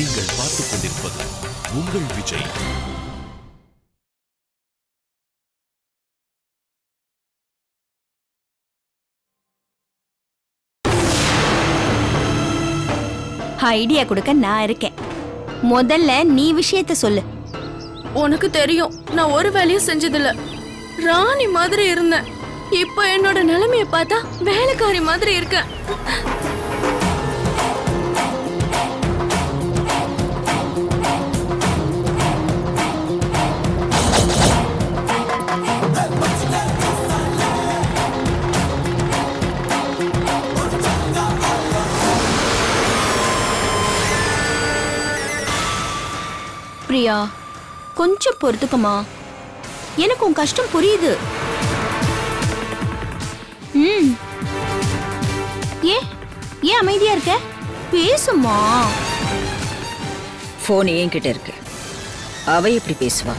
நீங்கள் பார்த்துக் கொண்டிருப்பது உங்கள் விஜய். ஐடியா கொடுக்க நான் இருக்கேன். முதல்ல நீ விஷயத்த சொல்லு. உனக்கு தெரியும் நான் ஒரு வேலையும் செஞ்சதில்ல. ராணி மாதிரி இருந்தேன். இப்போ என்னோட நிலைமைய பார்த்தா வேலைக்காரி மாதிரி இருக்கேன். பிரியா கொஞ்சம் பொறுத்துக்கமா எனக்கு உன் கஷ்டம் புரியுது. ம். ஏன் ஏன் அமைதியா இருக்க? பேசுமா ஃபோன் என்கிட்ட இருக்கு. அவ எப்படி பேசுவா.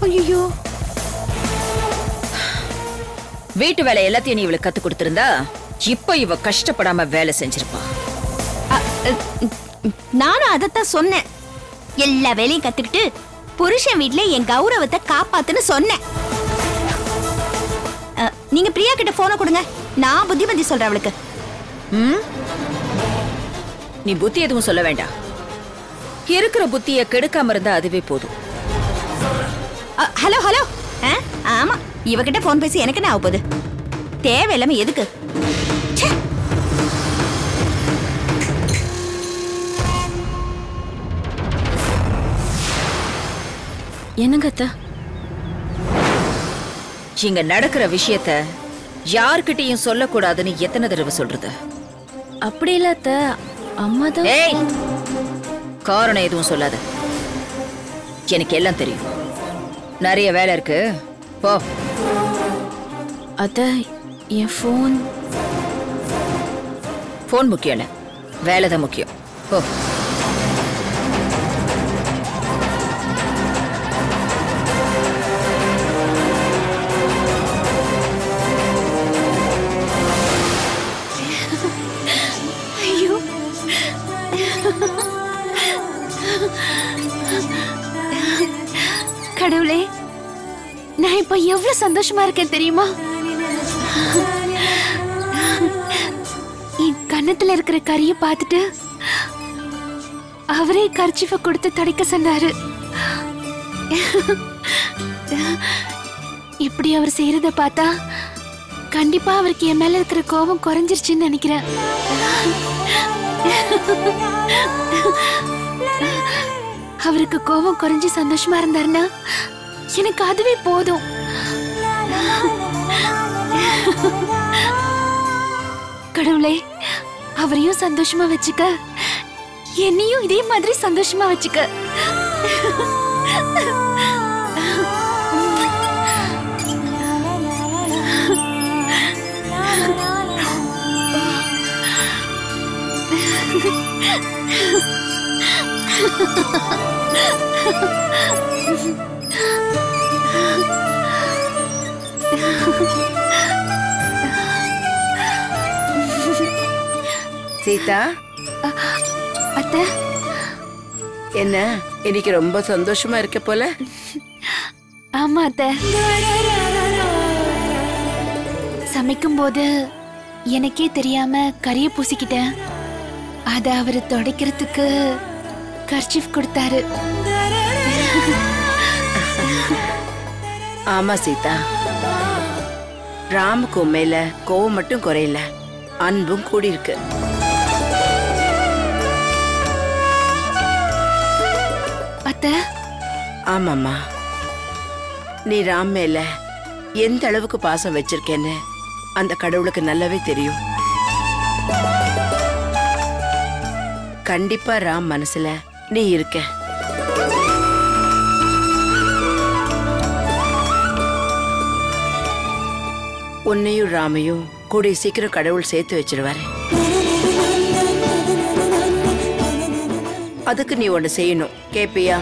ஐயோ வீட்டு வேலை எல்லாத்தையும் நீ இவளுக்கு கத்து கொடுத்திருந்தா இப்ப இவ கஷ்டப்படாம வேலை செஞ்சிருப்பா. நானும் அதைத்தான் சொன்னேன். எல்லா வேலையும் கத்துக்கிட்டு புருஷன் வீட்ல என் கௌரவத்தை காப்பாத்துன்னு சொன்னேன். நீங்க பிரியா கிட்ட போனை கொடுங்க. நான் புத்திமதி சொல்றேன் அவளுக்கு? நீ புத்தி எதுவும் சொல்ல வேண்டாம். இருக்கிற புத்திய கெடுக்காம இருந்தா அதுவே போதும். Hello hello. ஆமா. இவகிட்ட போன் பேசி எனக்கு என்ன ஆக போகுது? தேவையில்லாம எதுக்கு? என்னங்க அத்தை? இங்க நடக்கிற விஷயத்த யார்கிட்டயும் சொல்லக்கூடாதுன்னு எத்தனை தடவை சொல்றது? அப்படி இல்ல அத்தை. அம்மா தான். காரணம் எதுவும் சொல்லாத. எனக்கு எல்லாம் தெரியும். நிறைய வேலை இருக்கு. போ. அத்தை என் ஃபோன் ஃபோன் முக்கியம் இல்ல. வேலை தான் முக்கியம். போ. எவ்வளவு சந்தோஷமா இருக்கேன் தெரியுமா? என் கன்னத்துல இருக்கிற கரிய பார்த்துட்டு அவரே கர்ச்சிஃப கொடுத்து தடைக்க சொன்னாரு. இப்படி அவர் செய்யறத பார்த்தா கண்டிப்பா அவருக்கு என் மேல இருக்கிற கோபம் குறைஞ்சிருச்சுன்னு நினைக்கிறேன். அவருக்கு கோபம் குறைஞ்சு சந்தோஷமா இருந்தாருன்னா எனக்கு அதுவே போதும். கடவுளே அவரையும் சந்தோஷமா வச்சுக்க. என்னையும் இதே மாதிரி சந்தோஷமா வச்சுக்க. சீதா? அத்தை? என்ன? இன்னைக்கு ரொம்ப சந்தோஷமா இருக்க போல? ஆமா அத்தை. சமைக்கும் போது எனக்கே தெரியாம கரிய பூசிக்கிட்டேன். அத அவரு துடைக்கிறதுக்கு கர்ச்சிஃப் கொடுத்தாரு. ஆமா சீதா. ராமுக்கு மேல கோவம் மட்டும் குறையல. அன்பும் கூடி ஆமாம்மா. நீ ராம் மேல எந்த அளவுக்கு பாசம் வச்சிருக்கேன்னு அந்த கடவுளுக்கு நல்லாவே தெரியும். கண்டிப்பா ராம் மனசுல நீ இருக்க. உன்னையும் ராமையும் கூடிய சீக்கிரம் கடவுள் சேர்த்து வச்சிருவாரு. அதுக்கு நீ ஒண்ணு செய்யணும். கேப்பியா?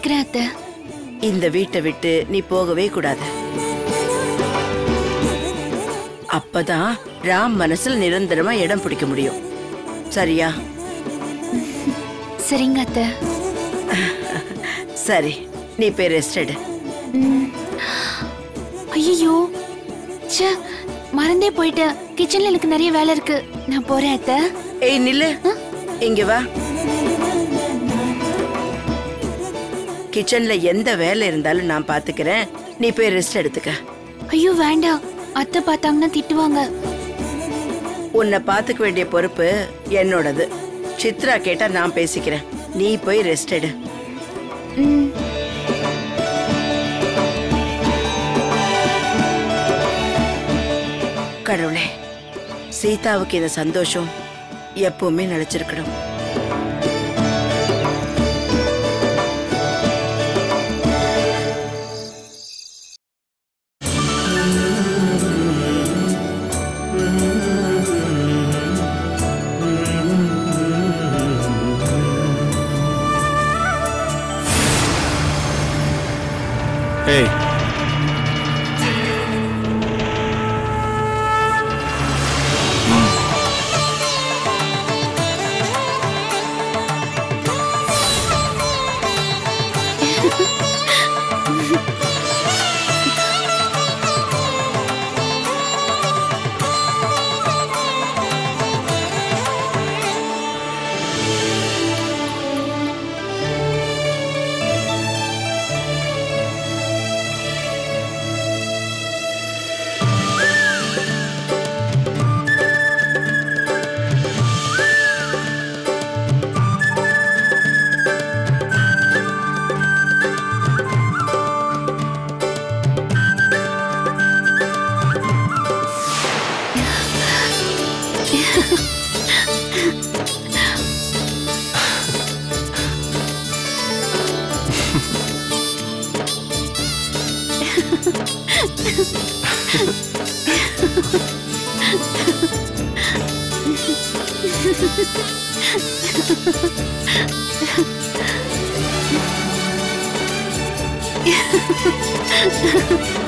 கேக்குறேன் அத்தை. இந்த வீட்டை விட்டு நீ போகவே கூடாது. அப்பதான் ராம் மனசுல நிரந்தரமா இடம் பிடிக்க முடியும். சரியா? சரிங்க அத்தை. சரி நீ போய் ரெஸ்ட் எடு. ஐயோ மறந்தே போயிட்டேன். கிச்சன்ல எனக்கு நிறைய வேலை இருக்கு. நான் போறேன் அத்தை. ஏய் நில்லு. இங்க வா. கிச்சன்ல எந்த வேலை இருந்தாலும் நான் பாத்துக்கிறேன். நீ போய் ரெஸ்ட் எடுத்துக்க. ஐயோ வேண்டாம். அத்தை பார்த்தாங்கன்னா திட்டுவாங்க. உன்னை பாத்துக்க வேண்டிய பொறுப்பு என்னோடது. சித்ரா கேட்டா நான் பேசிக்கிறேன். நீ போய் ரெஸ்ட் எடு. கடவுளே சீதாவுக்கு இந்த சந்தோஷம் எப்பவுமே நிலைச்சிருக்கணும். 呵 呵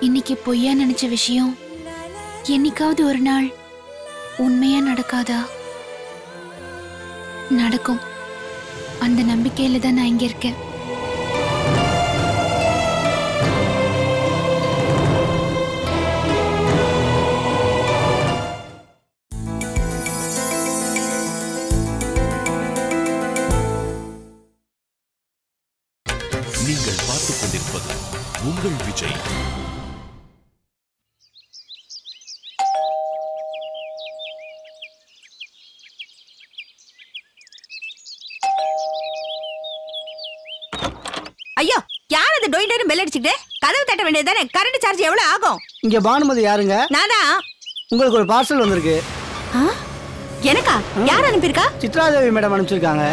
இன்னைக்கு பொய்யா நினைச்ச விஷயம் என்னைக்காவது ஒரு நாள் உண்மையா நடக்காதா? நடக்கும். அந்த நம்பிக்கையில தான் நான் இங்க இருக்கேன். ஐயோ யார் அது டொயின்னு பெல் அடிச்சுக்கிட்டு? கதவு தட்ட வேண்டியதுதானே? கரண்ட் சார்ஜ் எவ்வளவு ஆகும்? இங்க பானுமதி யாருங்க? நான்? தான் உங்களுக்கு ஒரு பார்சல் வந்திருக்கு? எனக்கா? யார் அனுப்பியிருக்கா? சித்ராதேவி மேடம் அனுப்பிச்சிருக்காங்க.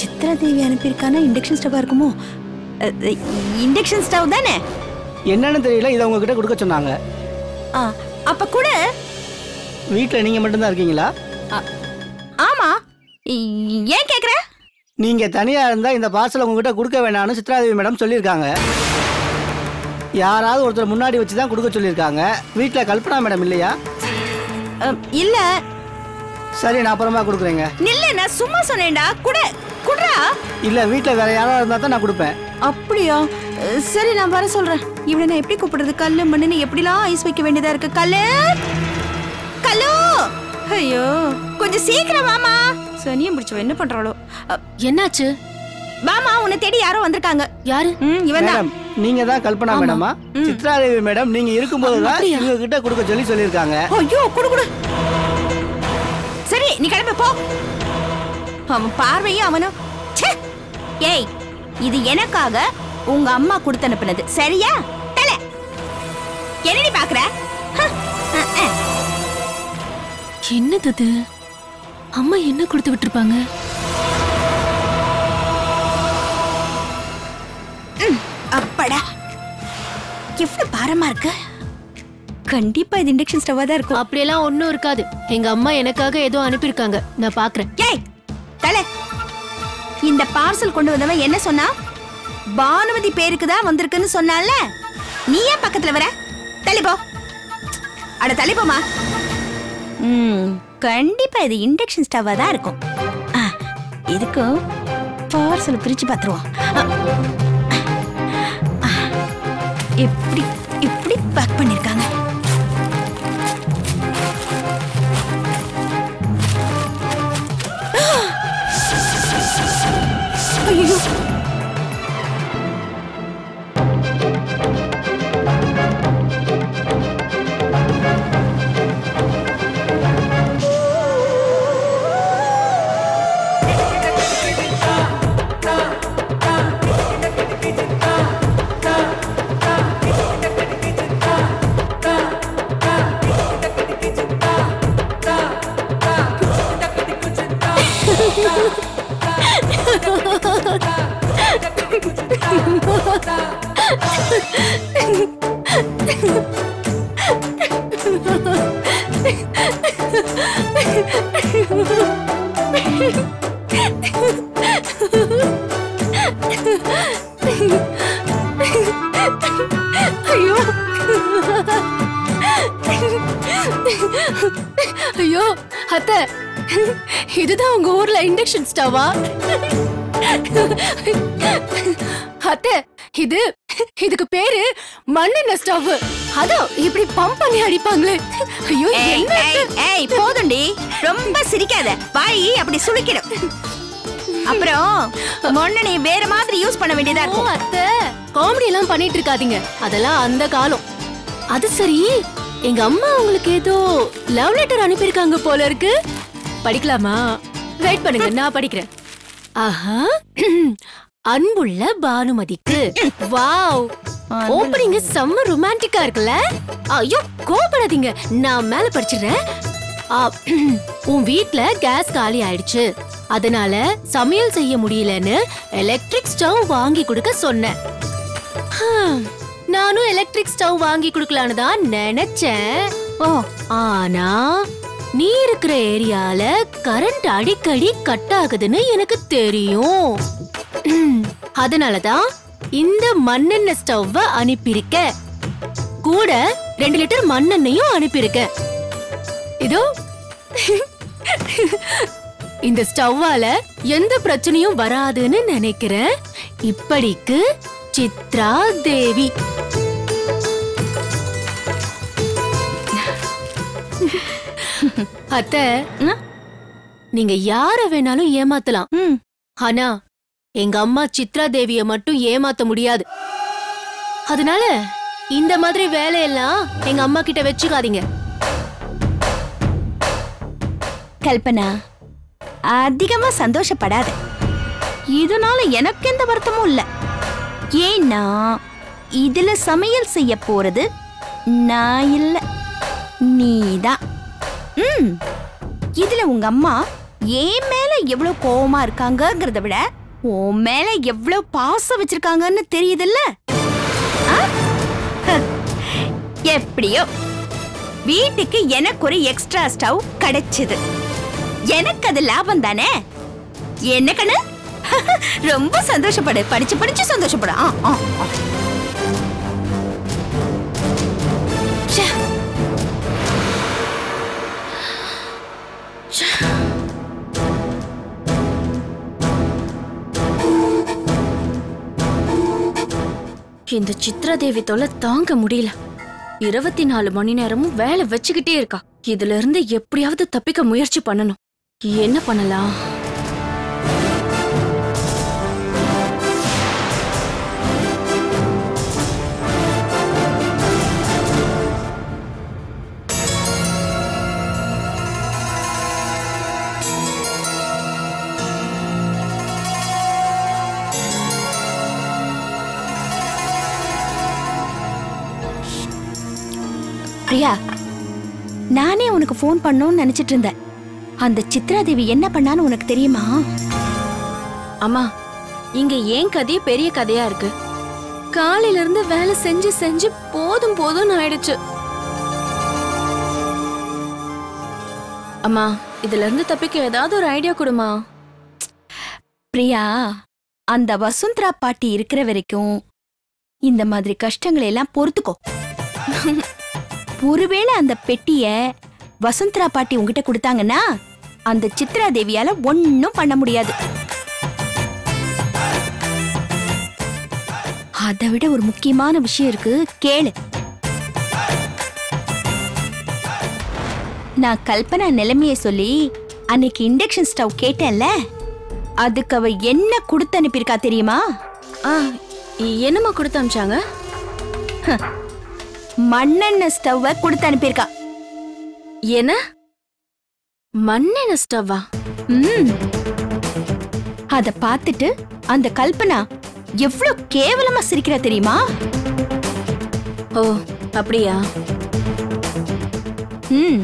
சித்ரா தேவி அனுப்பியிருக்கானா? இண்டக்ஷன் ஸ்டவ்வா இருக்குமோ? இண்டக்ஷன் ஸ்டவ் தானே? என்னன்னு தெரியல இதை உங்ககிட்ட கொடுக்க சொன்னாங்க. அப்ப கூட? வீட்டில் நீங்க மட்டும்தான் இருக்கீங்களா? ஆமா. ஏன் கேக்குற? நீங்க தனியா இருந்தா இந்த பார்சல் உங்ககிட்ட கொடுக்க வேணாம்னு சித்ராதேவி மேடம் சொல்லியிருக்காங்க. யாராவது ஒருத்தர் முன்னாடி வச்சு தான் கொடுக்க சொல்லியிருக்காங்க. வீட்டில் கல்பனா மேடம் இல்லையா? அ, இல்ல. சரி நான் அப்புறமா கொடுக்குறேங்க. நில்லு நான் சும்மா சொன்னேன்டா. குடு குடுறா. இல்ல வீட்டில் வேற யாராவது இருந்தா தான் நான் கொடுப்பேன். அப்படியா? சரி நான் வர சொல்றேன். இவனை நான் எப்படி கூப்பிடுறது? கல்லு மண்ணுன்னு எப்படிலாம் ஐஸ் வைக்க வேண்டியதா இருக்கு? கல்லு! கல்லு! ஐயோ கொஞ்சம் சீக்கிரம் வாமா. சனியம் பிடிச்சவ என்ன பண்றாளோ? என்னாச்சு? வாமா உன்னை தேடி யாரோ வந்திருக்காங்க. யாரு? ம் இவன் தான் நீங்க தான் கல்பனா மேடமா? சித்ராதேவி மேடம் நீங்க இருக்கும்போது தான்? உங்க கிட்ட கொடுக்க சொல்லி சொல்லியிருக்காங்க. ஐயோ குடு குடு. சரி நீ கிளம்பு போ. அவன் பார்வையும் அவனும் ச்சே! ஏய் இது எனக்காக உங்க அம்மா கொடுத்து அனுப்புனது. சரியா? தல. என்னடி பாக்குற. என்னது அம்மா என்ன கொடுத்து விட்டுருப்பாங்க? எவ்வளவு பாரமா இருக்கு? கண்டிப்பா இது இண்டக்ஷன் ஸ்டவ்வா தான் இருக்கும். அப்படியெல்லாம் ஒண்ணும் இருக்காது. எங்க அம்மா எனக்காக ஏதோ அனுப்பியிருக்காங்க. நான் பாக்குறேன். ஏய் தல. இந்த பார்சல் கொண்டு வந்தவன் என்ன சொன்னா? பானுமதி பேருக்கு தான் வந்திருக்குன்னு சொன்னால. நீ ஏன் பக்கத்துல வர? தள்ளி போ. அட தள்ளி போமா ம் கண்டிப்பா இது இண்டக்ஷன் ஸ்டவ்வா தான் இருக்கும். இதுக்கும் பார்சல் பிரிச்சு பார்த்துருவோம். எப்படி எப்படி பேக் பண்ணிருக்காங்க? இண்டக்ஷன் ஸ்டவா அத்தை இது இதுக்கு பேரு மண்ணெண்ணெய் ஸ்டவ் அதான் இப்படி பம்ப் பண்ணி அடிப்பாங்களே. ஐயோ ஏய் என்ன ஏய் ஏய் போதும்டி. ரொம்ப சிரிக்காத. வாய் அப்படி சுளிக்கிடும். அப்புறம் நீ வேற மாதிரி யூஸ் பண்ண வேண்டியதா இருக்கும். அத்தை. காமெடி எல்லாம் பண்ணிட்டு இருக்காதீங்க. அதெல்லாம் அந்த காலம். அது சரி. எங்க அம்மா உங்களுக்கு ஏதோ லவ் லெட்டர் அனுப்பியிருக்காங்க போல இருக்கு. படிக்கலாமா? வெயிட் பண்ணுங்க நான் படிக்கிறேன். ஆஹா. அன்புள்ள பானுமதிக்கு. வாவ். ஓப்பனிங் செம்ம ரொமான்டிக்கா இருக்குல்ல? ஐயோ கோபப்படாதீங்க நான் மேல படிச்சிடுறேன். ஆ, உன் வீட்ல கேஸ் காலி ஆயிடுச்சு. அதனால சமையல் செய்ய முடியலன்னு எலக்ட்ரிக் ஸ்டவ் வாங்கி கொடுக்க சொன்னேன். நானும் எலக்ட்ரிக் ஸ்டவ் வாங்கி கொடுக்கலான்னு தான் நினைச்சேன். ஓ ஆனா நீ இருக்கிற ஏரியால கரண்ட் அடிக்கடி கட் ஆகுதுன்னு எனக்கு தெரியும். அதனாலதான் இந்த மண்ணெண்ண ஸ்டவ்வ அனுப்பியிருக்க. கூட ரெண்டு லிட்டர் மண்ணெண்ணையும் அனுப்பியிருக்க. இதோ இந்த ஸ்டவ்வால எந்த பிரச்சனையும் வராதுன்னு நினைக்கிறேன். இப்படிக்கு சித்ரா தேவி. அத்தை? நீங்க யார வேணாலும் ஏமாத்தலாம். ஆனா எங்க அம்மா சித்ரா தேவிய மட்டும் ஏமாத்த முடியாது. அதனால இந்த மாதிரி வேலையெல்லாம் எங்க அம்மா கிட்ட வச்சுக்காதீங்க. கல்பனா அதிகமா சந்தோஷப்படாத. இதனால எனக்கு எந்த வருத்தமும் இல்ல. ஏன்னா இதுல சமையல் செய்ய போறது நான் இல்ல. நீதான். ம். இதுல உங்க அம்மா ஏன் மேல எவ்வளவு கோவமா இருக்காங்கங்கறத விட உன் மேல எவ்வளவு பாசம் வச்சிருக்காங்கன்னு தெரியுதுல்ல? ஆ? ஹ. எப்படியோ. வீட்டுக்கு எனக்கு ஒரு எக்ஸ்ட்ரா ஸ்டவ் கிடைச்சது. எனக்கு அது லாபம் தானே? என்ன கண்ணு? ரொம்ப சந்தோஷப்படு. படிச்சு படிச்சு சந்தோஷப்படு. ஆ, ஆ, இந்த சித்ராதேவி தொல்லை தாங்க முடியல. இருபத்தி நாலு மணி நேரமும் வேலை வச்சுக்கிட்டே இருக்கா. இதுல இருந்து எப்படியாவது தப்பிக்க முயற்சி பண்ணணும். என்ன பண்ணலாம்? உனக்கு ஃபோன் பண்ணணும்னு நினைச்சிட்டு இருந்தேன். அந்த சித்ராதேவி என்ன பண்ணான்னு உனக்கு தெரியுமா? அம்மா இங்க ஏன் கதையே பெரிய கதையா இருக்கு? காலையில இருந்து வேலை செஞ்சு செஞ்சு போதும் போதும்னு ஆயிடுச்சு. அம்மா இதுல இருந்து தப்பிக்க ஏதாவது ஒரு ஐடியா கொடுமா? பிரியா அந்த வசுந்தரா பாட்டி இருக்கிற வரைக்கும் இந்த மாதிரி கஷ்டங்களை எல்லாம் பொறுத்துக்கோ. ஒருவேளை அந்த பெட்டிய வசுந்தரா பாட்டி உங்ககிட்ட கொடுத்தாங்கன்னா அந்த சித்ரா தேவியால ஒன்னும் பண்ண முடியாது. அதை விட ஒரு முக்கியமான விஷயம் இருக்கு கேளு. நான் கல்பனா நிலைமைய சொல்லி அன்னைக்கு இண்டக்ஷன் ஸ்டவ் கேட்டேன்ல அதுக்கு அவ என்ன கொடுத்து அனுப்பியிருக்கா தெரியுமா? ஆ என்னம்மா கொடுத்து அமிச்சாங்க மண்ணெண்ணெய் ஸ்டவ்வை கொடுத்து அனுப்பியிருக்கா. என்ன? மண்ணெண்ண ஸ்டவ்வா ம். அத பார்த்துட்டு அந்த கல்பனா எவ்வளவு கேவலமா சிரிக்கிறா தெரியுமா? ஓ அப்படியா? ம்.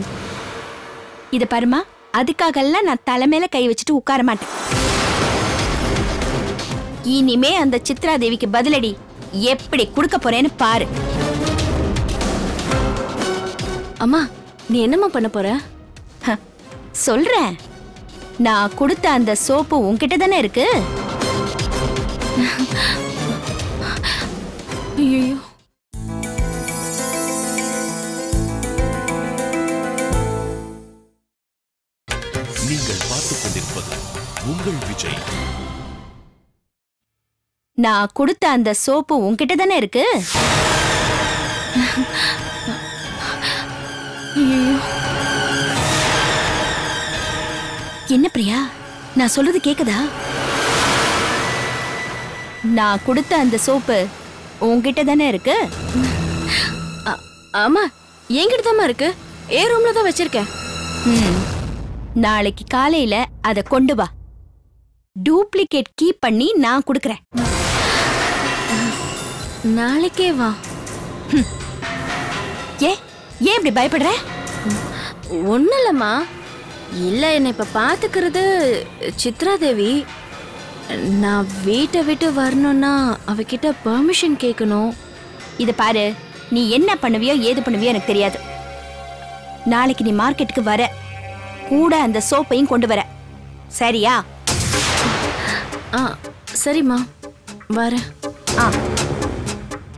இத பாருமா அதுக்காகலாம் நான் தலைமையில கை வச்சுட்டு உட்கார மாட்டேன். இனிமே அந்த சித்ரா தேவிக்கு பதிலடி எப்படி கொடுக்க போறேன்னு பாரு. அம்மா நீ என்னம்மா பண்ண போற? சொல்றேன். நான் கொடுத்த அந்த சோப்பு உன்கிட்ட தானே இருக்கு? ஐயோ நீங்கள் பார்த்துக் கொண்டிருப்பது உங்கள் விஜய். நான் கொடுத்த அந்த சோப்பு உன்கிட்ட தானே இருக்கு? என்ன பிரியா? நான் சொல்றது கேக்குதா? நான் கொடுத்த அந்த சோப்பு உன்கிட்ட தானே இருக்கு? ஆமா என்கிட்ட தாம்மா இருக்கு. ஏ ரூம்ல தான் வச்சிருக்கேன். ம். நாளைக்கு காலையில அத கொண்டு வா. டூப்ளிகேட் கீ பண்ணி நான் கொடுக்கறேன். நாளைக்கே வா. ஏ ஏன் இப்படி பயப்படுற? ஒன்றும் இல்லைம்மா இல்லை என்னை இப்போ பார்த்துக்கிறது சித்ரா தேவி. நான் வீட்டை விட்டு வரணும்னா அவகிட்ட பெர்மிஷன் கேட்கணும் இத பாரு நீ என்ன பண்ணுவியோ ஏது பண்ணுவியோ எனக்கு தெரியாது. நாளைக்கு நீ மார்க்கெட்டுக்கு வர. கூட அந்த சோப்பையும் கொண்டு வர. சரியா? ஆ சரிம்மா. வரேன். ஆ.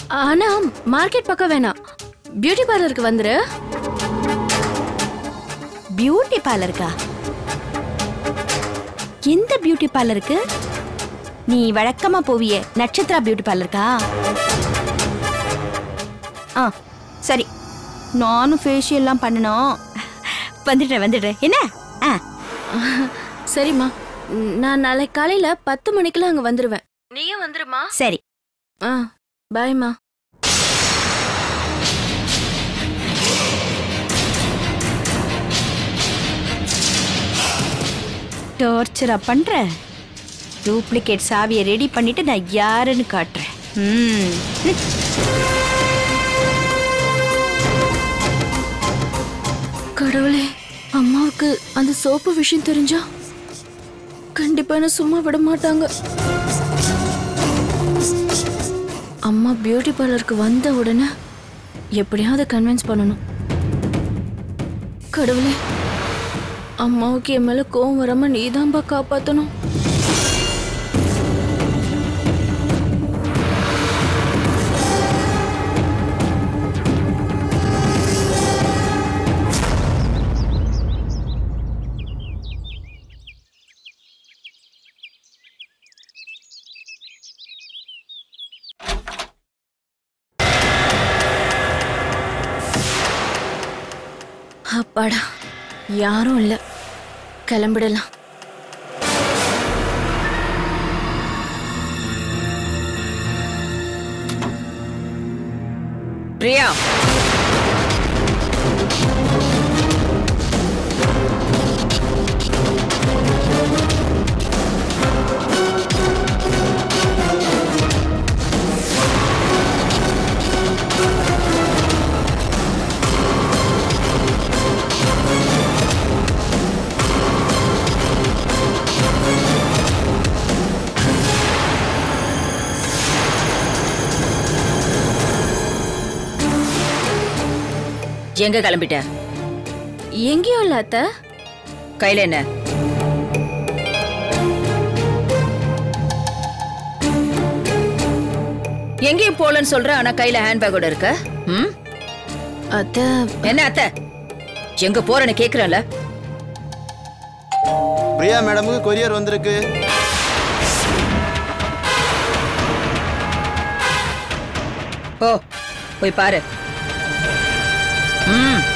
ஆனா மார்க்கெட் பக்கம் வேணாம். பியூட்டி பார்லருக்கு வந்துரு. பியூட்டி பார்லருக்கா எந்த பியூட்டி பார்லருக்கு நீ வழக்கமா போவியே நட்சத்திரா பியூட்டி பார்லருக்கா ஆ சரி. நானும் ஃபேஷியல்லாம் பண்ணணும். வந்துடுறேன் வந்துடுறேன். என்ன? ஆ. சரிம்மா. நான் நாளை காலையில பத்து மணிக்கெல்லாம் அங்க வந்துருவேன். நீயும் வந்துருமா சரி. ஆ பாய்மா டார்ச்சரா பண்ற டூப்ளிகேட் சாவியை ரெடி பண்ணிட்டு நான் யாருன்னு காட்டுறேன். ம். கடவுளே அம்மாவுக்கு அந்த சோப்பு விஷயம் தெரிஞ்சா? கண்டிப்பா என்ன சும்மா விட மாட்டாங்க. அம்மா பியூட்டி பார்லருக்கு வந்த உடனே எப்படியாவது கன்வின்ஸ் பண்ணணும். கடவுளே அம்மாவுக்கு என் மேல கோவம் வராம நீதான்பா காப்பாத்தணும். அப்பாடா. யாரும் இல்ல. கிளம்பிடலாம். பிரியா எங்க கிளம்பிட்ட? எங்கேயும் இல்ல அத்தை. கையில என்ன? எங்கேயும் போலன்னு சொல்ற ஆனா கையில ஹேண்ட்பேக்கோட இருக்க? ம்? அத்தை. என்ன அத்தை? எங்க போறேன்னு கேக்குறேன்ல. பிரியா மேடமுக்கு கொரியர் வந்திருக்கு. ஓ போய் பாரு. ம்